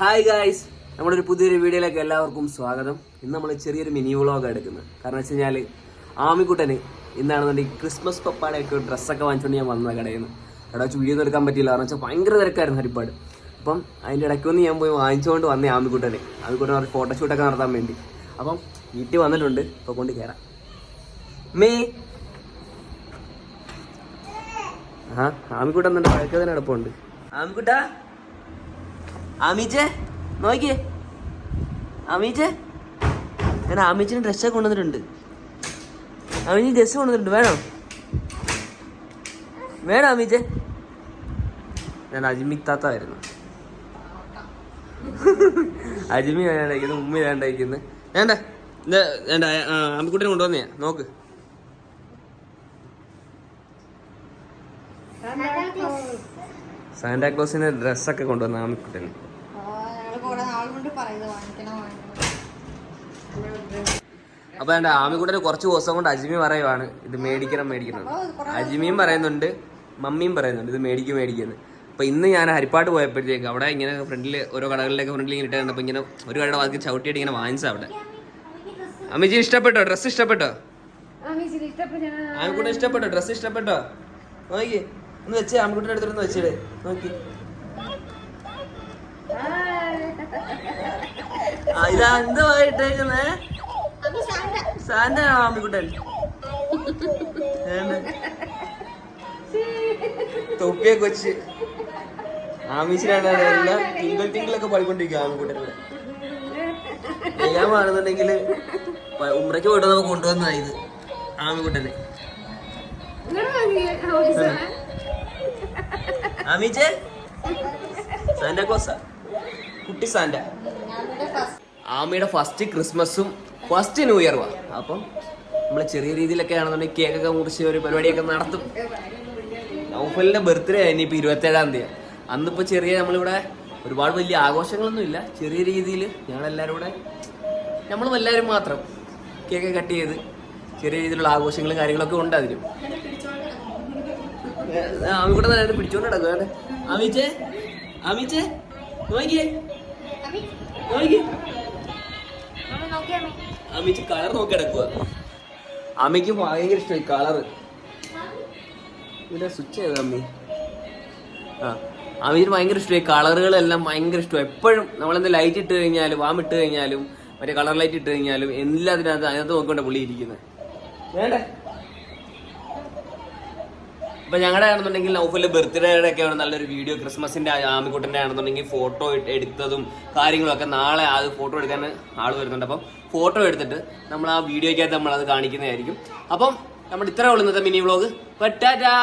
Hi guys നമ്മുടെ ഒരു പുതിയൊരു വീഡിയോയിലേക്ക് എല്ലാവർക്കും സ്വാഗതം. ഇന്ന് നമ്മൾ ചെറിയൊരു മിനി വ്ളോഗ് എടുക്കുന്നത്. കാരണം വെച്ച് കഴിഞ്ഞാൽ ആമിക്കുട്ടന് ഇന്നാണെന്നുണ്ടെങ്കിൽ ക്രിസ്മസ് പപ്പാടെയൊക്കെ ഡ്രസ്സൊക്കെ വാങ്ങിച്ചുകൊണ്ട് ഞാൻ വന്ന കടയിൽ നിന്ന് അവിടെ വെച്ച് വീഡിയോ എടുക്കാൻ പറ്റിയില്ല. കാരണം വെച്ചാൽ ഭയങ്കര തിരക്കായിരുന്നു ഹരിപ്പാട്. അപ്പം അതിന്റെ ഇടയ്ക്കൊന്ന് ഞാൻ പോയി വാങ്ങിച്ചുകൊണ്ട് വന്ന ആമിക്കുട്ടനെ. ആമിക്കുട്ടൻ ഒരു ഫോട്ടോഷൂട്ടൊക്കെ നടത്താൻ വേണ്ടി. അപ്പം വീട്ടിൽ വന്നിട്ടുണ്ട്. ഇപ്പോൾ കൊണ്ട് കയറാം മേ. ആ ആമിക്കുട്ടൻ എന്നിട്ട് പഴക്കതിന് എടുപ്പമുണ്ട് ആമിക്കുട്ടാ. ആമീച്ചേ നോക്കിയേ. അമിജെ. ഞാൻ അമിജിന് ഡ്രസ്സൊക്കെ കൊണ്ടുവന്നിട്ടുണ്ട്. ആമീച്ചി ഡ്രസ്സ് കൊണ്ടുവന്നിട്ടുണ്ട്. വേണോ? വേണോ അമിജെ? ഞാൻ അജിമി വരുന്നു അജിമി വേണ്ടായിരിക്കുന്നു ഉമ്മ ഉണ്ടായിരിക്കുന്നത് വേണ്ട വേണ്ട അമ്മക്കുട്ടിനെ കൊണ്ടുവന്നേ. നോക്ക്. സാന്റാക്ലോസിന്റെ ഡ്രസ്സൊക്കെ കൊണ്ടുവന്ന ആമിക്കുട്ടന് അപ്പൊ എന്റെ ആമിക്കുട്ടന് കുറച്ച് ദിവസം കൊണ്ട് അജിമി പറയുവാണ് ഇത് മേടിക്കണം മേടിക്കണം അജിമിയും പറയുന്നുണ്ട് മമ്മിയും പറയുന്നുണ്ട് ഇത് മേടിക്കും മേടിക്കുന്നു അപ്പൊ ഇന്ന് ഞാൻ ഹരിപ്പാട് പോയപ്പോഴത്തേക്ക് അവിടെ ഇങ്ങനെ ഫ്രണ്ടിൽ ഓരോ കടകളിലേക്ക് ഫ്രണ്ടിൽ ഇങ്ങനെ ഇട്ടാണ് അപ്പൊ ഇങ്ങനെ ഒരു കടയുടെ വാക്കി ചവിട്ടിയിട്ട് ഇങ്ങനെ വാങ്ങിച്ച അവിടെ. അമിജി ഇഷ്ടപ്പെട്ടോ? ഡ്രസ് ഇഷ്ടപ്പെട്ടോ? ആമിക്കുട്ടൻ ഇഷ്ടപ്പെട്ടോ ഡ്രസ്സ് ഇഷ്ടപ്പെട്ടോ? നോക്കി. ഒന്ന് വെച്ച് ആമിക്കുട്ടന്റെ അടുത്തൊന്ന് വെച്ചിട്. നോക്കി. വെച്ച് ആമീശിനാണ് എല്ലാം തിങ്കൾ തിങ്കളൊക്കെ പാടിക്കൊണ്ടിരിക്കും ആമിക്കുട്ടൻ ഇവിടെ ഞാൻ ഉമ്രയ്ക്ക് പോയിട്ട് നമുക്ക് കൊണ്ടുവന്ന ഇത് ആമീച്ചേ? സാന്റ കോസ? കുട്ടി സാന്റ. ആമയുടെ ഫസ്റ്റ് ക്രിസ്മസും ഫസ്റ്റ് ന്യൂ ഇയറും അപ്പം നമ്മൾ ചെറിയ രീതിയിലൊക്കെ ആണെന്നുണ്ടെങ്കിൽ കേക്കൊക്കെ മുറിച്ച് ഒരു പരിപാടിയൊക്കെ നടത്തും. നൗഫലിന്റെ ബർത്ത്ഡേ ആയിരുന്നു ഇപ്പൊ ഇരുപത്തേഴാം തീയതി. അന്നിപ്പോ ചെറിയ നമ്മളിവിടെ ഒരുപാട് വലിയ ആഘോഷങ്ങളൊന്നും ഇല്ല. ചെറിയ രീതിയിൽ ഞങ്ങളെല്ലാവരും കൂടെ നമ്മളും എല്ലാവരും മാത്രം കേക്ക് കട്ട് ചെയ്ത് ചെറിയ രീതിയിലുള്ള ആഘോഷങ്ങളും കാര്യങ്ങളൊക്കെ ഉണ്ട് അതിന് ആമി കൂടെ നേരത്തെ പിടിച്ചോണ്ട് നടക്കുക ആമീച്ചേ ആമീച്ചേ നോക്കിയേ. നോക്കിയേ. കളർ അമ്മയ്ക്ക് ഭയങ്കര ഇഷ്ടമായി കളറ് ഇവിടെ സ്വിച്ച് ചെയ്ത അമ്മി? ആ അമ്മയ്ക്ക് ഭയങ്കര ഇഷ്ടമായി കളറുകളെല്ലാം ഭയങ്കര ഇഷ്ടമാണ് എപ്പോഴും നമ്മളെന്ത് ലൈറ്റ് ഇട്ട് കഴിഞ്ഞാലും വാം ഇട്ട് കഴിഞ്ഞാലും മറ്റേ കളർ ലൈറ്റ് ഇട്ട് കഴിഞ്ഞാലും എല്ലാത്തിനകത്ത് അതിനകത്ത് നോക്കണ്ട പുള്ളി ഇരിക്കുന്നത് വേണ്ടേ? അപ്പൊ ഞങ്ങളുടെ ആണെന്നുണ്ടെങ്കിൽ നൗഫലിന്റെ ബർത്ത്ഡേയുടെ ഒക്കെ നല്ലൊരു വീഡിയോ ക്രിസ്മസിന്റെ ആമിക്കുട്ടന്റെ ആണെന്നുണ്ടെങ്കിൽ ഫോട്ടോ എടുത്തതും കാര്യങ്ങളൊക്കെ നാളെ അത് ഫോട്ടോ എടുക്കാൻ ആൾ വരുന്നുണ്ട്. അപ്പം ഫോട്ടോ എടുത്തിട്ട് നമ്മൾ ആ വീഡിയോയ്ക്കകത്ത് നമ്മൾ അത് കാണിക്കുന്നതായിരിക്കും. അപ്പം നമ്മൾ ഇത്രേ ഉള്ളൂ ഇന്നത്തെ മിനി വ്ളോഗ് പറ്റാറ്റാ